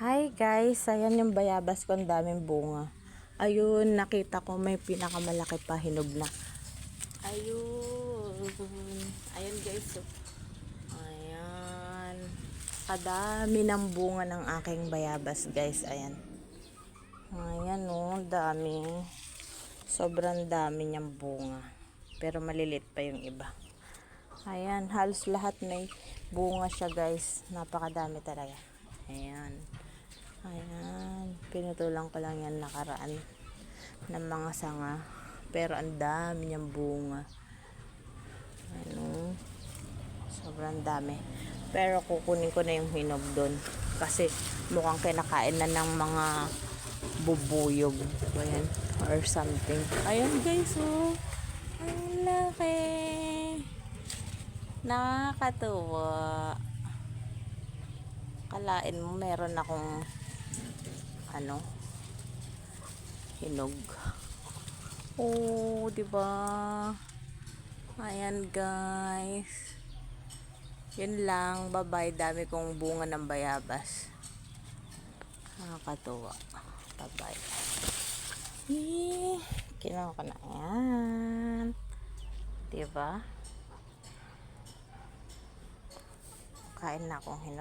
Hi guys, ayan yung bayabas ko, ang daming bunga. Ayun, nakita ko may pinakamalaki pa hinog na. Ayun. Ayun guys. oh. Ayan. Kadami ng bunga ng aking bayabas guys. Ayan. Ayan oh, dami. Sobrang dami niyang bunga. Pero malilit pa yung iba. Ayan, halos lahat may bunga siya guys. Napakadami talaga. Ayan. Pinutulang ko lang yan nakaraan ng mga sanga. Pero ang dami niyang bunga. Ano? Sobrang dami. Pero kukunin ko na yung hinog doon. Kasi mukhang kinakain na ng mga bubuyog. Ayan. Or something. Ayan guys, oh. Ang laki. Nakakatuwa. Kalain mo, meron akong ano, hinog. Oh, 'di ba? Ayan, guys. Yun lang, bye-bye. Dami kong bunga ng bayabas. Nakakatuwa. Bye-bye. Eh, kinuha ko na yan. 'Di ba? Kain na akong hinog.